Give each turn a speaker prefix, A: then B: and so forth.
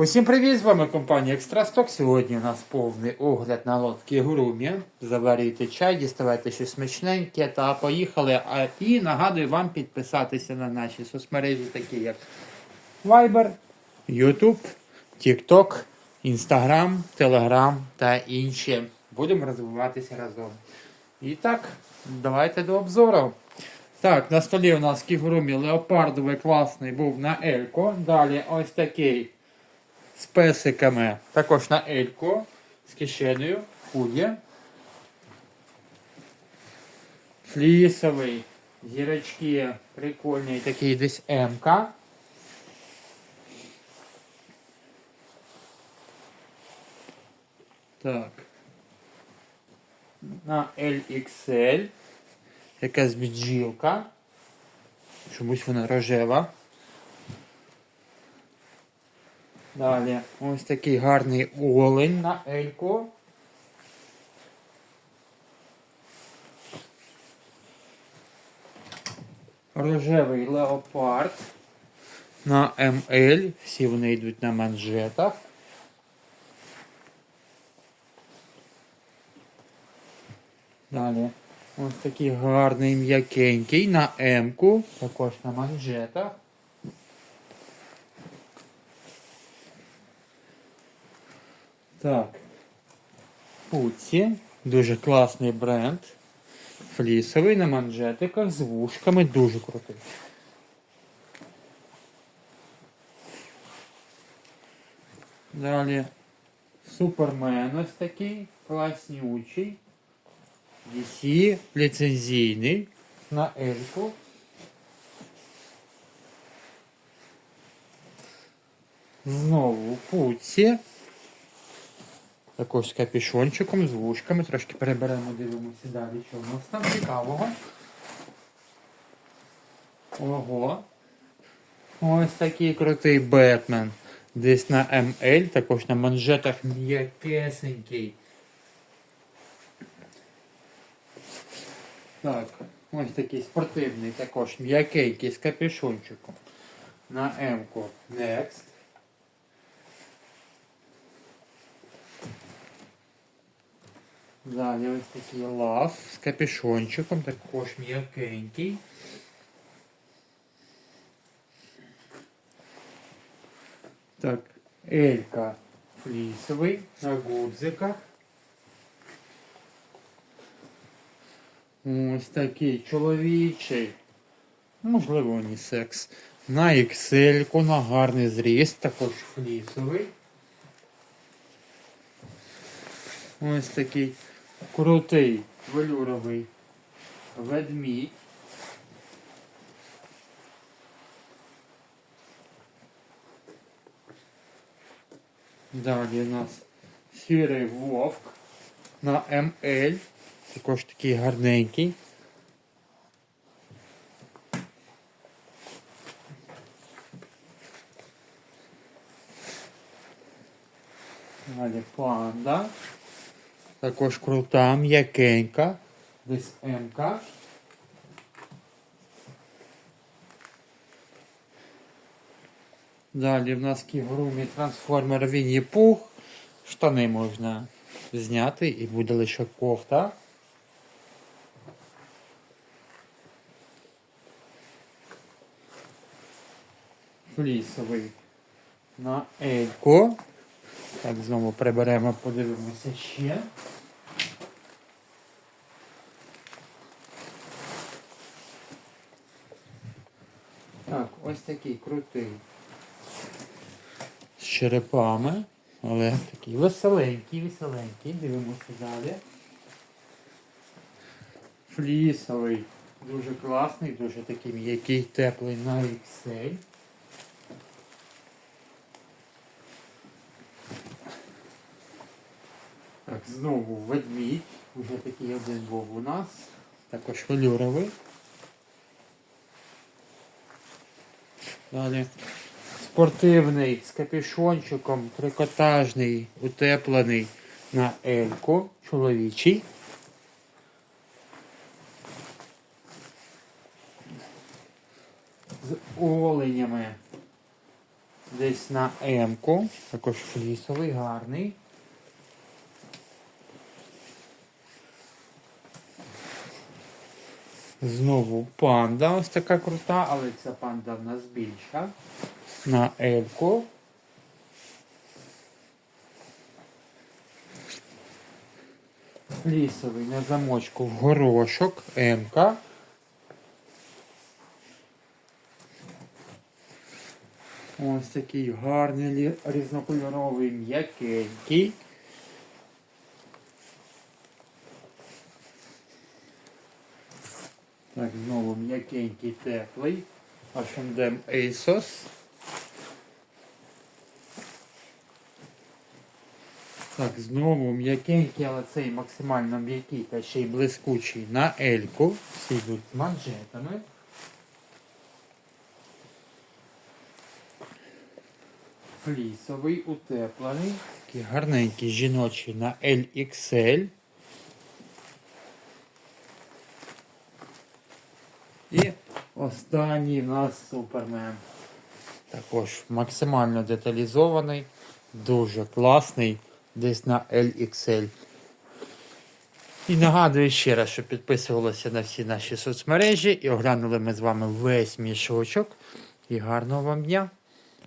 A: Усім привіт! З вами компанія Екстрасток. Сьогодні у нас повний огляд на лодки Гурумі. Заварюйте чай, діставайте щось смачненьке та поїхали. А, і нагадую вам підписатися на наші соцмережі, такі як Viber, YouTube, TikTok, Instagram, Telegram та інші. Будемо розвиватися разом. І так, давайте до обзору. Так, на столі у нас кігурумі леопардовий класний був на Елько. Далі ось такий з песиками, також на Елько, з кишенею, худі. Флісовий, зірочки прикольний, такий десь МК. Так. На LXL. Якась бджілка. Чомусь вона рожева. Далі ось такий гарний олень на Елько. Рожевий леопард на МЛ. Всі вони йдуть на манжетах. Далі ось такий гарний м'якенький на М-ку, також на манжетах. Так. Пуці. Дуже класний бренд. Флісовий на манжетиках з вушками. Дуже крутий. Далі Супермен ось такий. Класнючий. DC ліцензійний на Ельку. Знову Пуці. Також з капюшончиком, з вушками. Трошки переберемо, дивимося далі, що у нас там цікавого. Ого. Ось такий крутий Бетмен. Десь на МЛ, також на манжетах м'якесенький. Так, ось такий спортивний, також м'якенький з капюшончиком. На М-ку Next. Далі ось такий лав з капюшончиком, також м'якенький. Так, Елька флісовий на гудзиках. Ось такий чоловічий. Можливо, унісекс. На XL, на гарний зріст, також флісовий. Ось такий крутий велюровий ведмідь. Далі у нас сірий вовк на МЛ. Також такий гарненький. Далі панда. Також крута, м'якенька. Десь МК. Далі в нас кігурумі трансформер Вінні Пух. Штани можна зняти і буде лише кофта. Флісовий на Елько. Так, знову приберемо, подивимося ще. Так, ось такий крутий. З черепами. Але такий веселенький, веселенький. Дивимося далі. Флісовий. Дуже класний, дуже такий м'який, теплий на XL. Знову ведмідь. Уже такий один був у нас. Також велюровий. Далі. Спортивний з капюшончиком, трикотажний, утеплений на Ельку, чоловічий. З оленями Десь на М-ку. Також флісовий, гарний. Знову панда ось така крута, але ця панда в нас більша. На Ельку. Лісовий на замочку в горошок. М-ка. Ось такий гарний різнокольоровий м'якенький. Так, знову м'якенький теплий. H&M ASOS. Так, знову м'якенький, але цей максимально м'який та ще й блискучий на Ельку. Всі йдуть з манжетами. Флісовий, утеплений. Такий гарненький жіночий на LXL. І останній в нас супермен. Також максимально деталізований, дуже класний, десь на LXL. І нагадую ще раз, що підписувалися на всі наші соцмережі і оглянули ми з вами весь мішочок. І гарного вам дня!